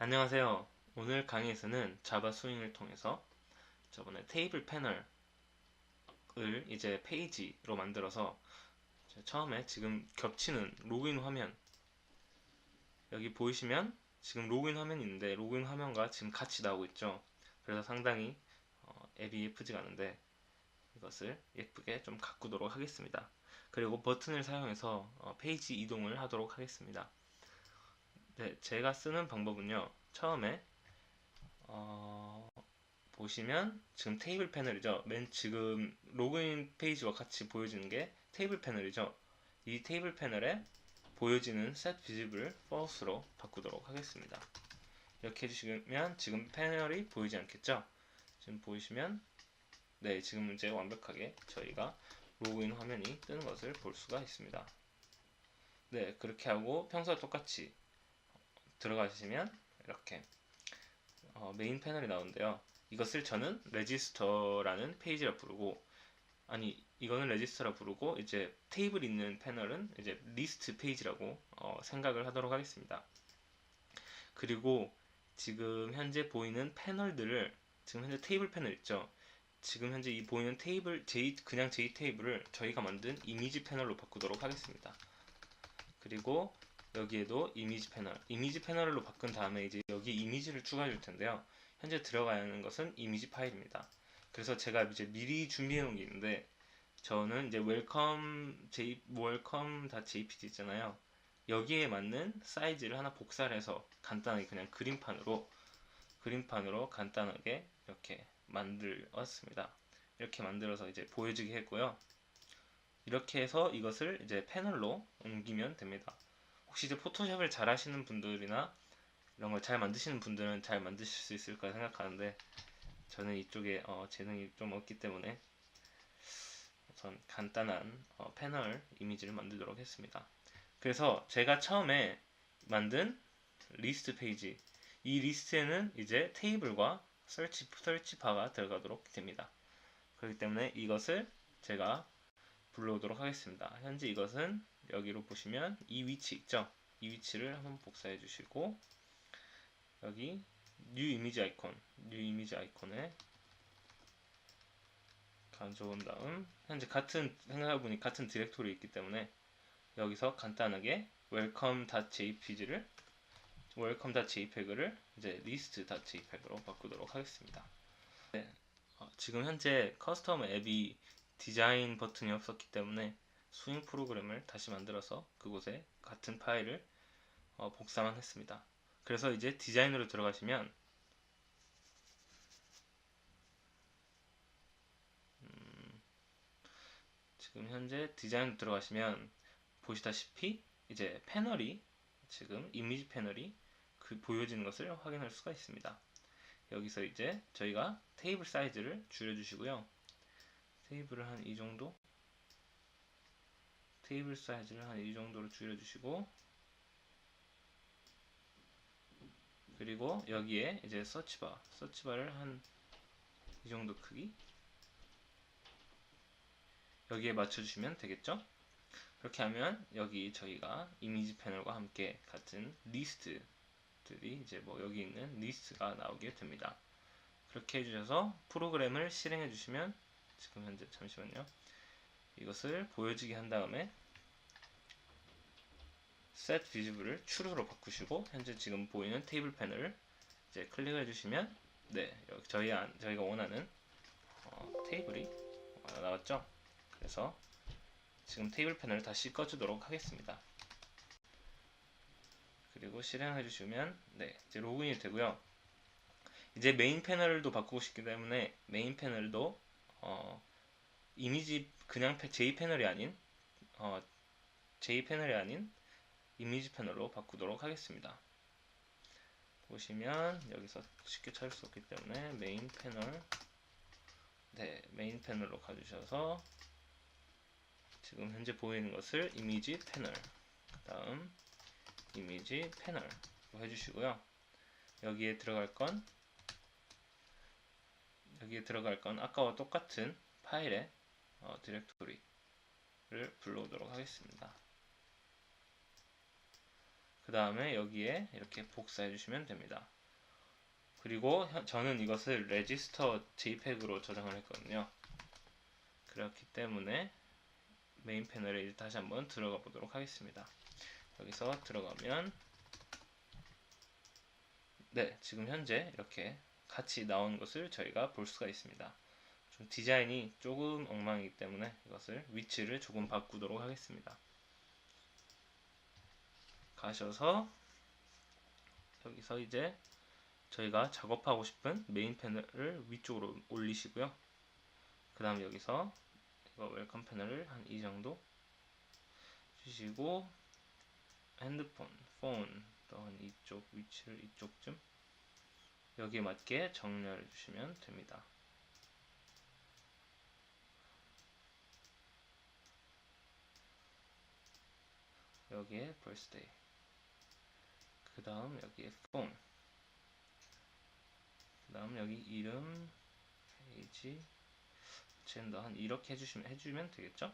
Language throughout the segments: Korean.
안녕하세요. 오늘 강의에서는 자바 스윙을 통해서 저번에 테이블 패널을 이제 페이지로 만들어서 처음에 지금 겹치는 로그인 화면 여기 보이시면 지금 로그인 화면이 있는데 로그인 화면과 지금 같이 나오고 있죠. 그래서 상당히 어, 앱이 예쁘지가 않은데 이것을 예쁘게 좀 가꾸도록 하겠습니다. 그리고 버튼을 사용해서 어, 페이지 이동을 하도록 하겠습니다. 네, 제가 쓰는 방법은요. 처음에 어, 보시면 지금 테이블 패널이죠. 맨 지금 로그인 페이지와 같이 보여지는 게 테이블 패널이죠. 이 테이블 패널에 보여지는 set visible false로 바꾸도록 하겠습니다. 이렇게 해주시면 지금 패널이 보이지 않겠죠? 지금 보이시면 네 지금 이제 완벽하게 저희가 로그인 화면이 뜨는 것을 볼 수가 있습니다. 네 그렇게 하고 평소와 똑같이 들어가시면 이렇게 어, 메인 패널이 나오는데요. 이것을 저는 레지스터라는 페이지라 부르고 아니 이거는 레지스터라 부르고 이제 테이블 있는 패널은 이제 리스트 페이지라고 어, 생각을 하도록 하겠습니다. 그리고 지금 현재 보이는 패널들을 지금 현재 테이블 패널 있죠. 지금 현재 이 보이는 테이블 J 그냥 J 테이블을 저희가 만든 이미지 패널로 바꾸도록 하겠습니다. 그리고 여기에도 이미지 패널, 이미지 패널로 바꾼 다음에 이제 여기 이미지를 추가해 줄 텐데요. 현재 들어가야 하는 것은 이미지 파일입니다. 그래서 제가 이제 미리 준비해 놓은 게 있는데 저는 이제 welcome j welcome.jpg 있잖아요. 여기에 맞는 사이즈를 하나 복사를 해서 간단하게 그냥 그림판으로 그림판으로 간단하게 이렇게 만들었습니다. 이렇게 만들어서 이제 보여지게 했고요. 이렇게 해서 이것을 이제 패널로 옮기면 됩니다. 혹시 이제 포토샵을 잘 하시는 분들이나 이런 걸 잘 만드시는 분들은 잘 만드실 수 있을까 생각하는데 저는 이쪽에 어, 재능이 좀 없기 때문에 우선 간단한 어, 패널 이미지를 만들도록 했습니다. 그래서 제가 처음에 만든 리스트 페이지 이 리스트에는 이제 테이블과 설치, 설치바가 들어가도록 됩니다. 그렇기 때문에 이것을 제가 불러오도록 하겠습니다. 현재 이것은 여기로 보시면 이 위치 있죠? 이 위치를 한번 복사해 주시고 여기 뉴 이미지 아이콘, 뉴 이미지 아이콘에 가져온 다음 현재 같은 생각해보니 같은 디렉토리 있기 때문에 여기서 간단하게 welcome.jpg를 welcome.jpg를 이제 list.jpg로 바꾸도록 하겠습니다. 네, 어, 지금 현재 커스텀 앱이 디자인 버튼이 없었기 때문에 스윙 프로그램을 다시 만들어서 그곳에 같은 파일을 어, 복사만 했습니다. 그래서 이제 디자인으로 들어가시면 음, 지금 현재 디자인 들어가시면 보시다시피 이제 패널이 지금 이미지 패널이 그 보여지는 것을 확인할 수가 있습니다. 여기서 이제 저희가 테이블 사이즈를 줄여주시고요. 테이블을 한 이 정도 테이블 사이즈를 한 이 정도로 줄여주시고 그리고 여기에 이제 서치바 서치바를 한 이 정도 크기? 여기에 맞춰주시면 되겠죠? 그렇게 하면 여기 저희가 이미지 패널과 함께 같은 리스트들이 이제 뭐 여기 있는 리스트가 나오게 됩니다. 그렇게 해주셔서 프로그램을 실행해 주시면 지금 현재 잠시만요 이것을 보여지게 한 다음에 set visible을 true로 바꾸시고 현재 지금 보이는 테이블 패널을 이제 클릭해 주시면 네 저희 안, 저희가 원하는 어, 테이블이 나왔죠. 그래서 지금 테이블 패널을 다시 꺼주도록 하겠습니다. 그리고 실행해 주시면 네 이제 로그인이 되고요. 이제 메인 패널도 바꾸고 싶기 때문에 메인 패널도 어, 이미지 그냥 J 패널이 아닌 어, J 패널이 아닌 이미지 패널로 바꾸도록 하겠습니다. 보시면 여기서 쉽게 찾을 수 없기 때문에 메인 패널 네 메인 패널로 가주셔서 지금 현재 보이는 것을 이미지 패널 그 다음 이미지 패널로 해주시고요 여기에 들어갈 건 여기에 들어갈 건 아까와 똑같은 파일의 어, 디렉토리를 불러오도록 하겠습니다 그 다음에 여기에 이렇게 복사해 주시면 됩니다. 그리고 현- 저는 이것을 레지스터 JPEG으로 저장을 했거든요. 그렇기 때문에 메인 패널에 다시 한번 들어가 보도록 하겠습니다. 여기서 들어가면 네, 지금 현재 이렇게 같이 나온 것을 저희가 볼 수가 있습니다. 좀 디자인이 조금 엉망이기 때문에 이것을 위치를 조금 바꾸도록 하겠습니다. 가셔서 여기서 이제 저희가 작업하고 싶은 메인 패널을 위쪽으로 올리시고요. 그 다음 여기서 이거 웰컴 패널을 한 이 정도 주시고 핸드폰, 폰, 또한 이쪽 위치를 이쪽쯤 여기에 맞게 정렬해 주시면 됩니다. 여기에 birthday. 그 다음 여기에 phone. 그 다음 여기 이름 페이지 젠더 한 이렇게 해주시면 해주면 되겠죠?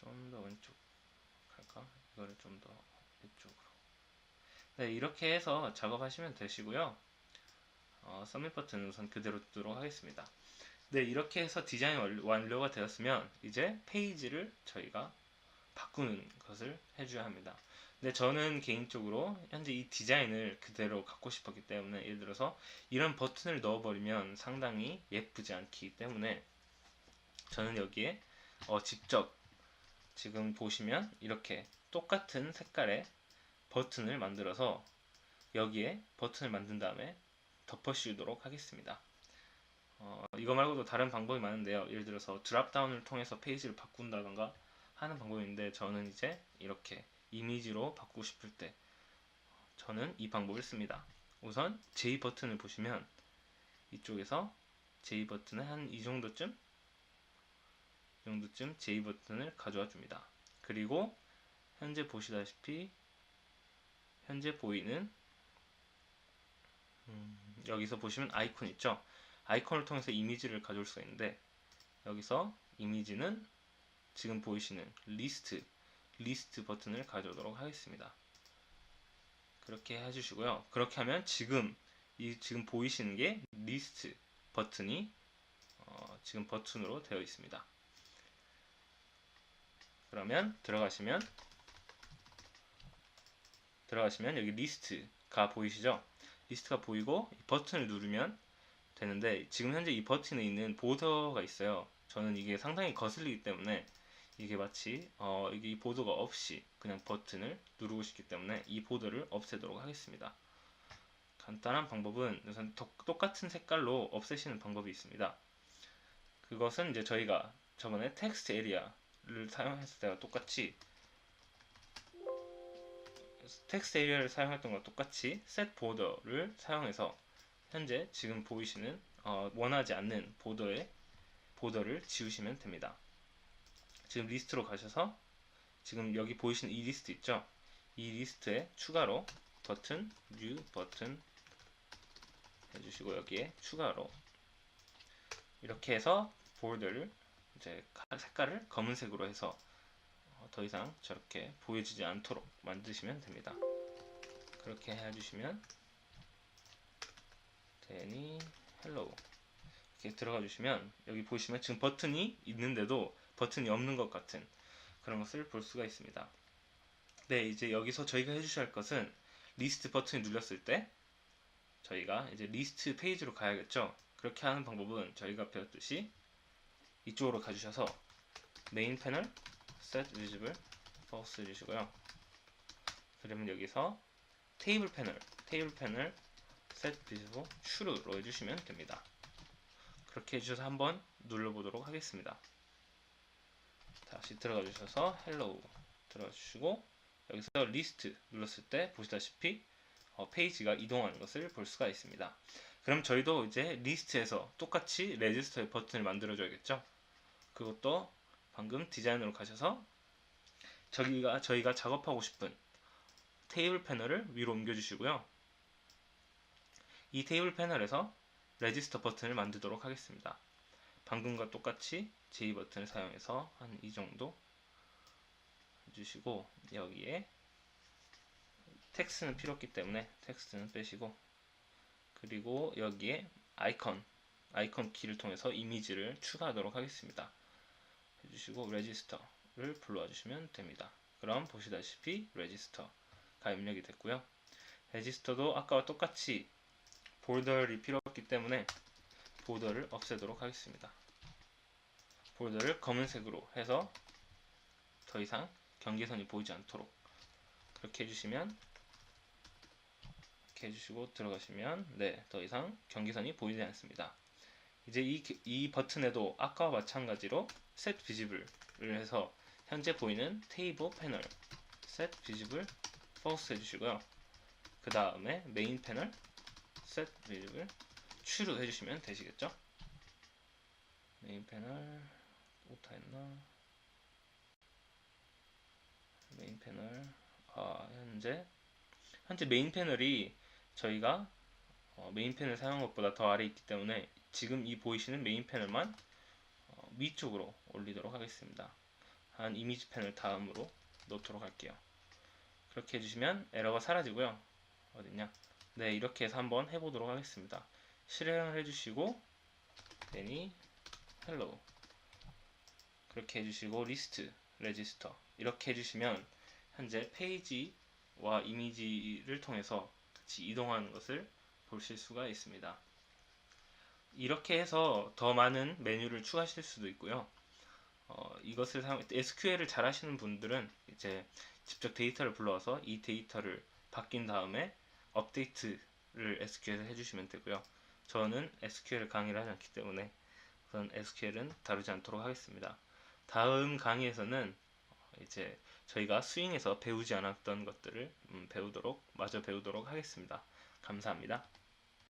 좀 더 왼쪽 갈까? 이거를 좀 더 이쪽으로. 네 이렇게 해서 작업하시면 되시고요. 어, 서밋 버튼 우선 그대로 두도록 하겠습니다. 네 이렇게 해서 디자인 완료- 완료가 되었으면 이제 페이지를 저희가 바꾸는 것을 해줘야 합니다 근데 저는 개인적으로 현재 이 디자인을 그대로 갖고 싶었기 때문에 예를 들어서 이런 버튼을 넣어버리면 상당히 예쁘지 않기 때문에 저는 여기에 어, 직접 지금 보시면 이렇게 똑같은 색깔의 버튼을 만들어서 여기에 버튼을 만든 다음에 덮어 씌우도록 하겠습니다. 어, 이거 말고도 다른 방법이 많은데요. 예를 들어서 드랍다운을 통해서 페이지를 바꾼다던가 하는 방법이 있는데 저는 이제 이렇게 이미지로 바꾸고 싶을 때 저는 이 방법을 씁니다. 우선 J 버튼을 보시면 이쪽에서 J 버튼을 한 이 정도쯤 이 정도쯤 J 버튼을 가져와 줍니다. 그리고 현재 보시다시피 현재 보이는 음, 여기서 보시면 아이콘 있죠? 아이콘을 통해서 이미지를 가져올 수가 있는데 여기서 이미지는 지금 보이시는 리스트 리스트 버튼을 가져오도록 하겠습니다. 그렇게 해주시고요. 그렇게 하면 지금 이 지금 보이시는 게 리스트 버튼이 어, 지금 버튼으로 되어 있습니다. 그러면 들어가시면 들어가시면 여기 리스트가 보이시죠? 리스트가 보이고 이 버튼을 누르면 되는데 지금 현재 이 버튼에 있는 보더가 있어요. 저는 이게 상당히 거슬리기 때문에 이게 마치 어, 이 보더가 없이 그냥 버튼을 누르고 싶기 때문에 이 보더를 없애도록 하겠습니다. 간단한 방법은 우선 도- 똑같은 색깔로 없애시는 방법이 있습니다. 그것은 이제 저희가 저번에 텍스트 에리아를 사용했을 때와 똑같이 텍스트 에리아를 사용했던 것과 똑같이 set border를 사용해서 현재 지금 보이시는 어, 원하지 않는 보더의 보더를 지우시면 됩니다. 지금 리스트로 가셔서 지금 여기 보이시는 이 리스트 있죠? 이 리스트에 추가로 버튼, 뉴 버튼 해주시고 여기에 추가로 이렇게 해서 보더를 이제 가- 색깔을 검은색으로 해서 어, 더 이상 저렇게 보여지지 않도록 만드시면 됩니다. 그렇게 해주시면 데니 헬로우 이렇게 들어가 주시면 여기 보시면 지금 버튼이 있는데도 버튼이 없는 것 같은 그런 것을 볼 수가 있습니다. 네, 이제 여기서 저희가 해주셔야 할 것은 리스트 버튼을 눌렀을 때 저희가 이제 리스트 페이지로 가야겠죠. 그렇게 하는 방법은 저희가 배웠듯이 이쪽으로 가주셔서 메인 패널 set visible false 해주시고요. 그러면 여기서 테이블 패널, 테이블 패널 set visible true로 해주시면 됩니다. 그렇게 해주셔서 한번 눌러보도록 하겠습니다. 다시 들어가 주셔서 hello 들어가 주시고 여기서 리스트 눌렀을 때 보시다시피 어, 페이지가 이동하는 것을 볼 수가 있습니다. 그럼 저희도 이제 리스트에서 똑같이 레지스터의 버튼을 만들어 줘야겠죠. 그것도 방금 디자인으로 가셔서 저기가 저희가 작업하고 싶은 테이블 패널을 위로 옮겨 주시고요. 이 테이블 패널에서 레지스터 버튼을 만들도록 하겠습니다. 방금과 똑같이 J 버튼을 사용해서 한 이 정도 해주시고 여기에 텍스트는 필요 없기 때문에 텍스트는 빼시고 그리고 여기에 아이콘 아이콘 키를 통해서 이미지를 추가하도록 하겠습니다. 해주시고 레지스터를 불러와 주시면 됩니다. 그럼 보시다시피 레지스터가 입력이 됐고요. 레지스터도 아까와 똑같이 볼더를 필요 없기 때문에 보더를 없애도록 하겠습니다. 볼더를 검은색으로 해서 더 이상 경계선이 보이지 않도록 그렇게 해주시면 이렇게 해주시고 들어가시면 네 더 이상 경계선이 보이지 않습니다. 이제 이, 이 버튼에도 아까와 마찬가지로 set visible을 해서 현재 보이는 테이블 패널 set visible false 해주시고요. 그 다음에 메인 패널 set visible true로 해주시면 되시겠죠? 메인 패널 오타 했나? 메인 패널 아 현재 현재 메인 패널이 저희가 어, 메인 패널 사용한 것보다 더 아래 있기 때문에 지금 이 보이시는 메인 패널만 어, 위쪽으로 올리도록 하겠습니다. 한 이미지 패널 다음으로 놓도록 할게요. 그렇게 해주시면 에러가 사라지고요. 어딨냐? 네 이렇게 해서 한번 해보도록 하겠습니다. 실행을 해주시고 any hello 그렇게 해주시고 리스트 레지스터 이렇게 해주시면 현재 페이지와 이미지를 통해서 같이 이동하는 것을 보실 수가 있습니다. 이렇게 해서 더 많은 메뉴를 추가하실 수도 있고요. 어, 이것을 사용, SQL을 잘 하시는 분들은 이제 직접 데이터를 불러와서 이 데이터를 바뀐 다음에 업데이트를 SQL에 해주시면 되고요. 저는 SQL 강의를 하지 않기 때문에 우선 SQL은 다루지 않도록 하겠습니다. 다음 강의에서는 이제 저희가 스윙에서 배우지 않았던 것들을 음, 배우도록 마저 배우도록 하겠습니다. 감사합니다.